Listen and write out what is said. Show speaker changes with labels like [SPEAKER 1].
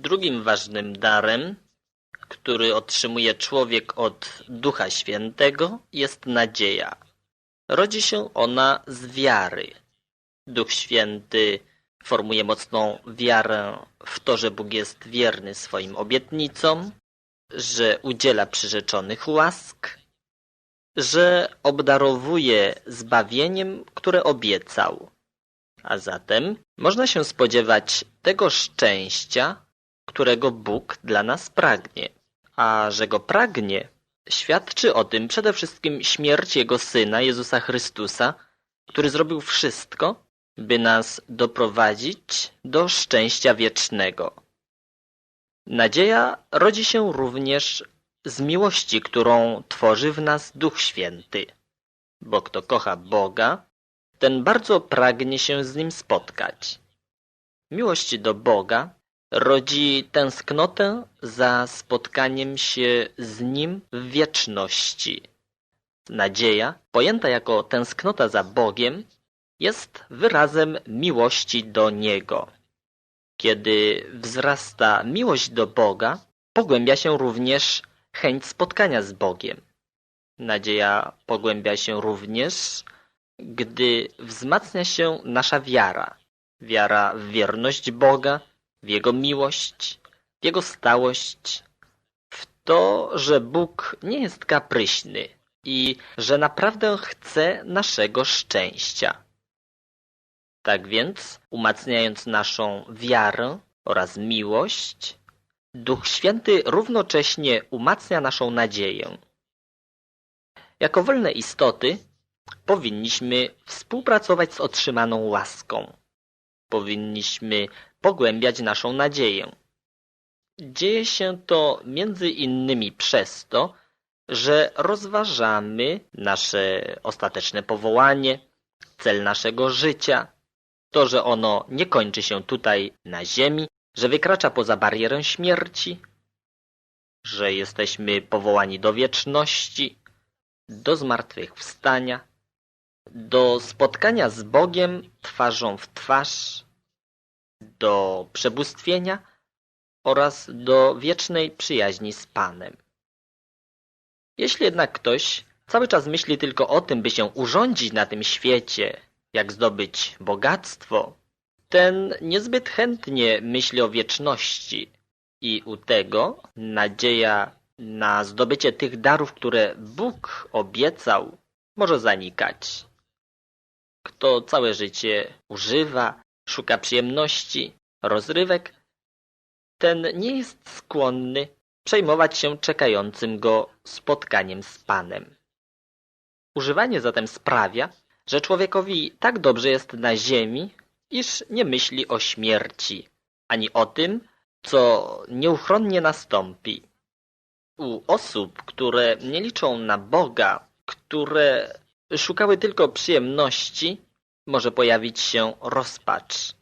[SPEAKER 1] Drugim ważnym darem, który otrzymuje człowiek od Ducha Świętego, jest nadzieja. Rodzi się ona z wiary. Duch Święty formuje mocną wiarę w to, że Bóg jest wierny swoim obietnicom, że udziela przyrzeczonych łask, że obdarowuje zbawieniem, które obiecał. A zatem można się spodziewać tego szczęścia, którego Bóg dla nas pragnie. A że go pragnie, świadczy o tym przede wszystkim śmierć Jego Syna, Jezusa Chrystusa, który zrobił wszystko, by nas doprowadzić do szczęścia wiecznego. Nadzieja rodzi się również z miłości, którą tworzy w nas Duch Święty. Bo kto kocha Boga, ten bardzo pragnie się z Nim spotkać. Miłość do Boga rodzi tęsknotę za spotkaniem się z Nim w wieczności. Nadzieja, pojęta jako tęsknota za Bogiem, jest wyrazem miłości do Niego. Kiedy wzrasta miłość do Boga, pogłębia się również chęć spotkania z Bogiem. Nadzieja pogłębia się również, gdy wzmacnia się nasza wiara. Wiara w wierność Boga, w Jego miłość, w Jego stałość, w to, że Bóg nie jest kapryśny i że naprawdę chce naszego szczęścia. Tak więc, umacniając naszą wiarę oraz miłość, Duch Święty równocześnie umacnia naszą nadzieję. Jako wolne istoty powinniśmy współpracować z otrzymaną łaską. Powinniśmy pogłębiać naszą nadzieję. Dzieje się to między innymi przez to, że rozważamy nasze ostateczne powołanie, cel naszego życia, to, że ono nie kończy się tutaj na ziemi, że wykracza poza barierę śmierci, że jesteśmy powołani do wieczności, do zmartwychwstania, do spotkania z Bogiem twarzą w twarz, do przebóstwienia oraz do wiecznej przyjaźni z Panem. Jeśli jednak ktoś cały czas myśli tylko o tym, by się urządzić na tym świecie, jak zdobyć bogactwo, ten niezbyt chętnie myśli o wieczności i u tego nadzieja na zdobycie tych darów, które Bóg obiecał, może zanikać. Kto całe życie używa, szuka przyjemności, rozrywek, ten nie jest skłonny przejmować się czekającym go spotkaniem z Panem. Używanie zatem sprawia, że człowiekowi tak dobrze jest na ziemi, iż nie myśli o śmierci, ani o tym, co nieuchronnie nastąpi. U osób, które nie liczą na Boga, które szukały tylko przyjemności, może pojawić się rozpacz.